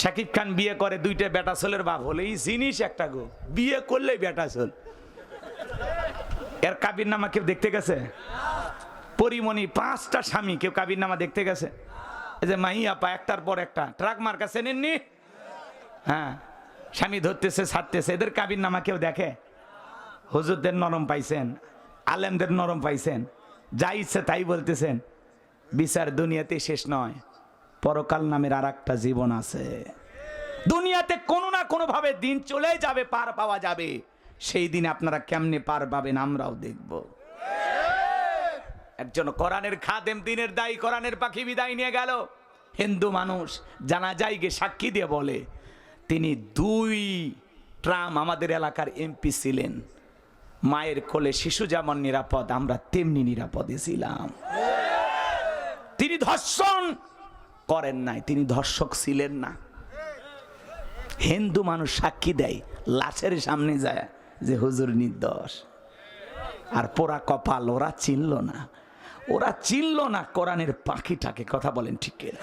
শাকিব খান বিয়ে করে দুইটা বেটা ছেলের বাপ হলে এই জিনিস একটা গো। বিয়ে করলেই বেটা ছেল। এর কাবির নামা কেউ দেখতে গেছে? পরিমণি, পাঁচটা স্বামী কেউ কাবির নামা দেখতে গেছে? এই যে মাই আপা একটার পর একটা। ট্রাক মার কাছে নেননি হ্যাঁ। স্বামী ধরতেছে, ছাড়তেছে। এদের কাবির নামা কেউ দেখে? হুজুরদের নরম পাইছেন, আলেমদের নরম পাইছেন, যা ইচ্ছে তাই বলতেছেন। বিচার দুনিয়াতে শেষ নয়। পরকাল নামের আর একটা জীবন আছে। দুনিয়াতে কোনো না কোনো ভাবে দিন চলে যাবে, পার পাওয়া যাবে। সেই দিন আপনারা কেমনে পার পাবেন আমরাও দেখব। একজন কোরআনের খাদেম, দিনের দায়ী, কোরআনের পাখি বিদায় নিয়ে গেল। হিন্দু মানুষ জানা যায় গে সাক্ষী দিয়ে বলে, তিনি দুই ট্রাম আমাদের এলাকার এমপি ছিলেন। মায়ের কোলে শিশু যেমন নিরাপদ, আমরা তেমনি নিরাপদে ছিলাম। তিনি ধর্ষণ করেন নাই, তিনি ধর্ষক ছিলেন না। হিন্দু মানুষ সাক্ষী দেয়, লাশের সামনে যায় যে হুজুর নির্দোষ। আর পোড়া কপাল, ওরা চিনল না। ওরা চিনল না কোরআনের পাখিটাকে, কথা বলেন ঠিক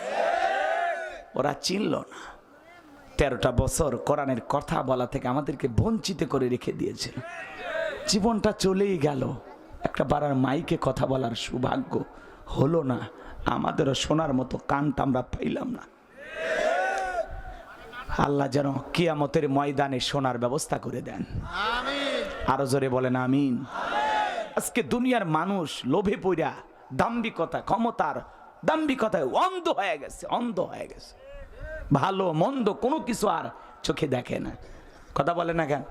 ওরা চিনল না। তেরোটা বছর কোরআনের কথা বলা থেকে আমাদেরকে বঞ্চিত করে রেখে দিয়েছিল। জীবনটা চলেই গেল। একটা বারার মাইকে কথা বলার সৌভাগ্য হলো না। আমাদেরও শোনার মতো কানটা আমরা পাইলাম না। আল্লাহ যেন কিয়ামতের ময়দানে শোনার ব্যবস্থা করে দেন। আরও জোরে বলেন আমিন। আজকে দুনিয়ার মানুষ লোভে পইরা দাম্ভিকতা ক্ষমতার দাম্ভিকতায় অন্ধ হয়ে গেছে অন্ধ হয়ে গেছে। ভালো মন্দ কোনো কিছু আর চোখে দেখে না। কথা বলে না কেন?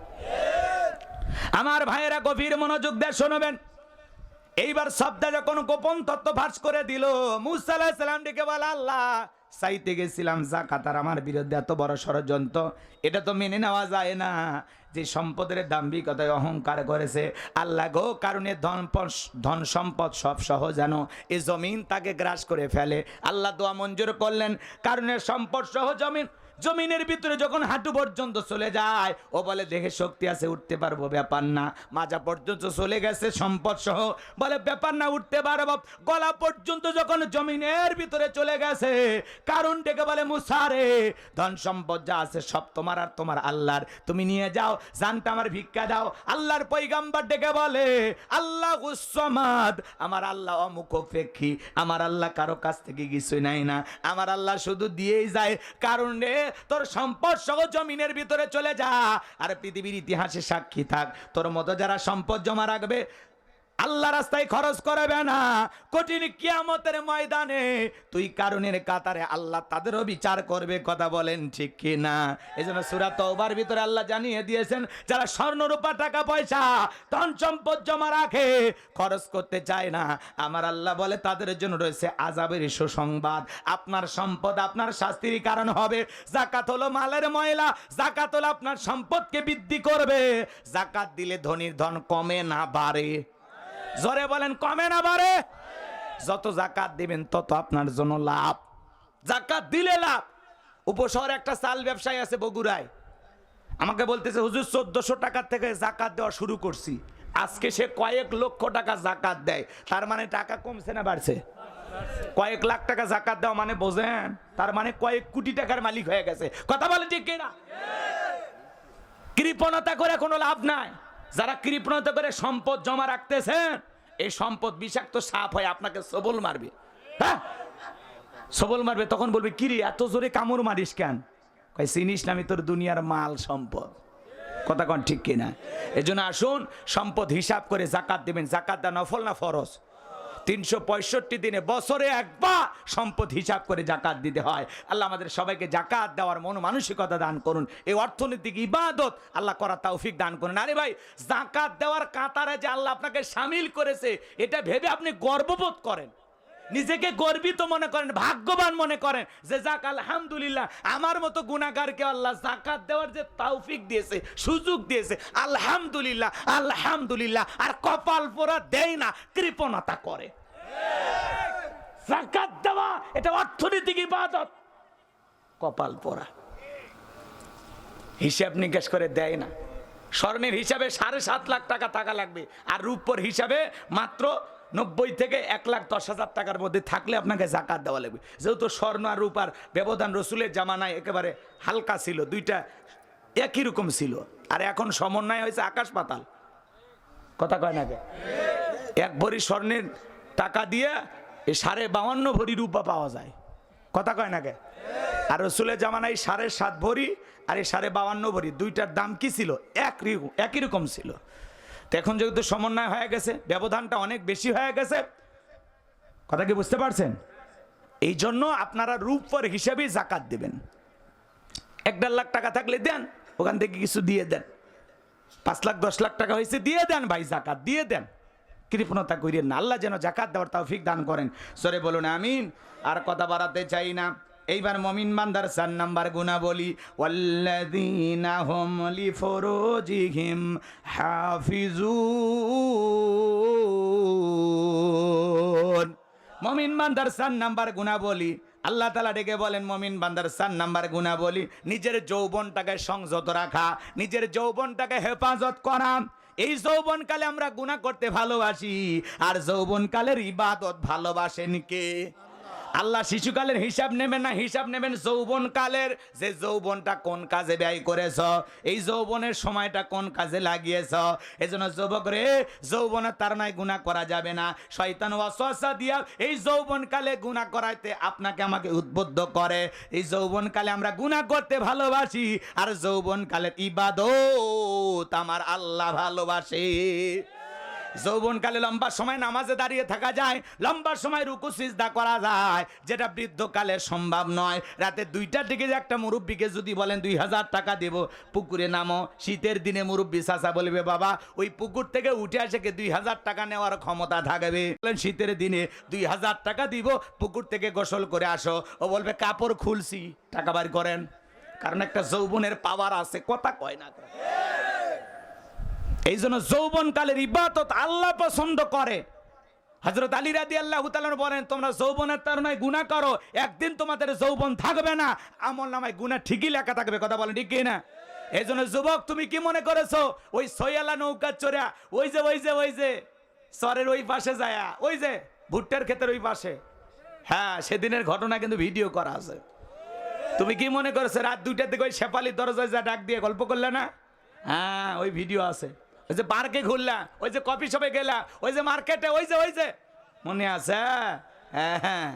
আমার ভাইয়েরা গভীর মনোযোগ দিয়ে শোনবেন। এইবার শব্দা যখন গোপন তত্ত্ব ফাঁস করে দিল, মুসা সালাম ডেকে বলে, আল্লাহ, চাইতে গেছিলাম জাকাত আর আমার বিরুদ্ধে এত বড় ষড়যন্ত্র। এটা তো মেনে নেওয়া যায় না। যে সম্পদের দাম্ভিকতায় অহংকার করেছে, আল্লাহ গো, কারণে ধন ধন সম্পদ সব সহ যেন এ জমিন তাকে গ্রাস করে ফেলে। আল্লাহ দোয়া মঞ্জুর করলেন। কারণে সম্পদ সহ জমিন জমিনের ভিতরে যখন হাঁটু পর্যন্ত চলে যায়, ও বলে দেখে শক্তি আছে, উঠতে পারব, ব্যাপার না। মাজা পর্যন্ত চলে গেছে, সম্পদ সহ। বলে, ব্যাপার না, উঠতে পারব। গলা পর্যন্ত যখন জমিনের ভিতরে চলে গেছে কারণ ডেকে বলে মুসারে ধন সম্পদ যা আছে, সব তোমার আর তোমার আল্লাহর। তুমি নিয়ে যাও, জানটা আমার ভিক্ষা দাও। আল্লাহর পৈগাম্বার ডেকে বলে, আল্লাহ উসমাদ আমার আল্লাহ অমুখ ফেক্ষি আমার আল্লাহ কারও কাছ থেকে কিছুই নাই না। আমার আল্লাহ শুধু দিয়েই যায়। কারণ রে তোর সম্পদ সহ জমিনের ভিতরে চলে যা। আর পৃথিবীর ইতিহাসে সাক্ষী থাক। তোর মতো যারা সম্পদ জমা রাখবে আল্লাহ রাস্তায় খরচ করবে না। কঠিন কিয়ামতের ময়দানে তুই কারণের কাতারে আল্লাহ তাদেরও বিচার করবে, কথা বলেন ঠিক কি না এই জন্য সুরা তওবার ভিতরে আল্লাহ জানিয়ে দিয়েছেন, যারা স্বর্ণ রূপা, টাকা, পয়সা, ধন সম্পদ জমা রাখে, খরচ করতে চায় না। আমার আল্লাহ বলে, তাদের জন্য রয়েছে আজাবের সুসংবাদ। আপনার সম্পদ আপনার শাস্তির কারণ হবে। জাকাত হলো মালের ময়লা জাকাত হলো আপনার সম্পদকে বৃদ্ধি করবে। জাকাত দিলে ধনির ধন কমে না বাড়ে। জোরে বলেন, কমে না বাড়ে। যত জাকাত দিবেন, তত আপনার জন্য লাভ। জাকাত দিলে লাভ। উপশহরে একটা চাল ব্যবসায়ী আছে বগুড়ায়। আমাকে বলতেছে, হুজুর, চোদ্দশো টাকার থেকে জাকাত দেওয়া শুরু করছি। আজকে সে কয়েক লক্ষ টাকা জাকাত দেয়। তার মানে টাকা কমছে না বাড়ছে? কয়েক লাখ টাকা জাকাত দেওয়া মানে বোঝেন? তার মানে কয়েক কোটি টাকার মালিক হয়ে গেছে। কথা বলে ঠিক কিনা? কৃপণতা করে কোনো লাভ নাই। যারা কৃপণতা করে সম্পদ জমা রাখতেছেন এই সম্পদ বিষাক্ত সাপ হয় আপনাকে সবল মারবে। হ্যাঁ? সবল মারবে, তখন বলবে কিরে এত জোরে কামড় মারিস কেন? কয়, চিনিস না, আমি তোর দুনিয়ার মাল সম্পদ। কথা কন ঠিক কিনা? এই আসুন, সম্পদ হিসাব করে জাকাত দেবেন। জাকাত দা নফল না ফরজ? তিনশো পঁয়ষট্টি দিনে বছরে একবার সম্পদ হিসাব করে জাকাত দিতে হয়। আল্লাহ আমাদের সবাইকে জাকাত দেওয়ার মন মানসিকতা দান করুন। এই অর্থনৈতিক ইবাদত আল্লাহ করা তৌফিক দান করুন। আরে ভাই, জাকাত দেওয়ার কাতারে যে আল্লাহ আপনাকে সামিল করেছে, এটা ভেবে আপনি গর্ববোধ করেন। নিজেকে গর্বিত মনে করেন, ভাগ্যবান মনে করেন যে যাক, আলহামদুলিল্লাহ, আমার মতো গুণাগারকে আল্লাহ জাকাত দেওয়ার যে তাওফিক দিয়েছে, সুযোগ দিয়েছে, আলহামদুলিল্লাহ আলহামদুলিল্লাহ, আর কপাল পোড়া দেয় না, কৃপণতা করে। জাকাত দেওয়া, এটা অর্থনৈতিক ইবাদত। কপাল পোড়া। হিসাব নিকাশ করে দেয় না। স্বর্ণের হিসাবে সাড়ে সাত লাখ টাকা টাকা লাগবে, আর রূপর হিসাবে মাত্র নব্বই থেকে এক লাখ দশ হাজার টাকার মধ্যে থাকলে আপনাকে জাকাত দেওয়া লাগবে। যেহেতু স্বর্ণ আর রূপার ব্যবধান রসুলের জামানায় একেবারে হালকা ছিল, দুইটা একই রকম ছিল। আর এখন সমন্বয় হয়েছে আকাশ পাতাল। কথা কয় না? এক ভরি স্বর্ণের টাকা দিয়ে এই সাড়ে বাউান্ন ভরি রূপা পাওয়া যায়। কথা কয় না আর রসুলের জামানায় সাড়ে সাত ভরি আর এই সাড়ে বাউান্ন ভরি, দুইটার দাম কি ছিল? এক একই রকম ছিল। তো এখন যেহেতু সমন্বয় হয়ে গেছে, ব্যবধানটা অনেক বেশি হয়ে গেছে, কথা কি বুঝতে পারছেন? এই জন্য আপনারা রূপর হিসাবেই জাকাত দেবেন। এক দেড় লাখ টাকা থাকলে দেন, ওখান থেকে কিছু দিয়ে দেন। পাঁচ লাখ, দশ লাখ টাকা হয়েছে, দিয়ে দেন ভাই, জাকাত দিয়ে দেন। কৃপণতা করিয়েন না, আল্লাহ যেন জাকাত দেওয়ার তৌফিক দান করেন। সরে বলুন, আমিন। আর কথা বাড়াতে চাই না। এইবার মমিন বান্দার চার নাম্বার গুণা বলি ওয়াল্লাযীনা হুম লিফুরুজিহিম হাফিজুন। মমিন বান্দার চার নাম্বার গুণা বলি আল্লাহ তালা ডেকে বলেন, মমিন বান্দার চার নাম্বার গুণা বলি নিজের যৌবনটাকে সংযত রাখা, নিজের যৌবনটাকে হেফাজত করা। এই যৌবনকালে আমরা গুণা করতে ভালোবাসি, আর যৌবনকালের ইবাদত ভালোবাসেন কে? আল্লাহ শিশুকালের হিসাব নেবেন না, হিসাব নেবেন যৌবনকালের। যে যৌবনটা কোন কাজে ব্যয় করেছ, এই যৌবনের সময়টা কোন কাজে লাগিয়েছ? এজন্য যুবক রে যৌবনের তার নয় গুণা করা যাবে না। শয়তান ওয়াসওয়াসা দিয়া এই যৌবনকালে গুণা করাইতে আপনাকে আমাকে উদ্বুদ্ধ করে। এই যৌবনকালে আমরা গুণা করতে ভালোবাসি, আর যৌবনকালের ইবাদত আমার আল্লাহ ভালোবাসে। যৌবনকালে লম্বা সময় নামাজে দাঁড়িয়ে থাকা যায়, লম্বা সময় রুকু, সিজদা করা যায়, যেটা বৃদ্ধকালে সম্ভব নয়। রাতে দুইটার দিকে একটা মুরব্বীকে যদি বলেন, দুই হাজার টাকা দেব, পুকুরে নামো, শীতের দিনে মুরব্বী চাচা বলবে, বাবা, ওই পুকুর থেকে উঠে আসে কে দুই হাজার টাকা নেওয়ার ক্ষমতা থাকবে? বলেন, শীতের দিনে দুই হাজার টাকা দিব, পুকুর থেকে গোসল করে আসো। ও বলবে, কাপড় খুলছি, টাকা বার করেন। কারণ একটা যৌবনের পাওয়ার আছে, কথা কয় না এই জন্য যৌবনকালের ইবাদত আল্লাহ পছন্দ করে। হজরত আলী রাদি আল্লাহ বলেন, তোমরা যৌবনের তারণায় গুণা করো, একদিন তোমাদের যৌবন থাকবে না। আমল নামায় গুণা ঠিকই লেখা থাকবে। কথা বলেন ঠিক না এই জন্য যুবক, তুমি কি মনে করেছ? ওই সৈয়ালা নৌকা চোরা ওই যে ওই যে ওই যে, চরের ওই পাশে যায়, ওই যে, ভুট্টার ক্ষেতের ওই পাশে। হ্যাঁ সেদিনের ঘটনা কিন্তু ভিডিও করা আছে। তুমি কি মনে করেছ, রাত দুইটার দিকে ওই শেপালি দরজায় যা ডাক দিয়ে গল্প করলে না? হ্যাঁ ওই ভিডিও আছে। ওই যে পার্কে ঘুরলা, ওই যে কফি শপে গেলা, ওই যে মার্কেটে, ওই যে ওই যে। মনে আছে? হ্যাঁ হ্যাঁ।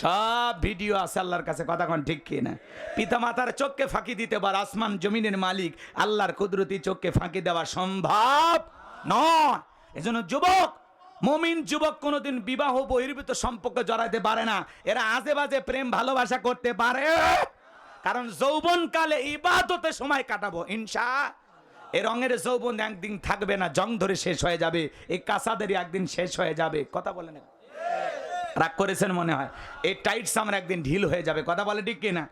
সব ভিডিও আছে আল্লাহর কাছে, কথা কোন ঠিক কি না? পিতা মাতার চোখকে ফাঁকি দিতে পার, আসমান জমিনের মালিক, আল্লাহর কুদরতি চোখকে ফাঁকি দেওয়া সম্ভব নয়। এজন্য যুবক, মমিন যুবক কোনোদিন বিবাহ, বহির্ভূত সম্পর্কে জড়াইতে পারে না। এরা আজে বাজে প্রেম, ভালোবাসা করতে পারে। কারণ যৌবনকালে ইবাদতে সময় কাটাবো, ইনশা এ রঙের যৌবন একদিন থাকবে না, জং ধরে শেষ হয়ে যাবে এই কাসাদেরই একদিন শেষ হয়ে যাবে। কথা বলে বলেন রাগ করেছেন মনে হয়। এই টাইটস আমার একদিন ঢিল হয়ে যাবে। কথা বলে ঠিক কিনা?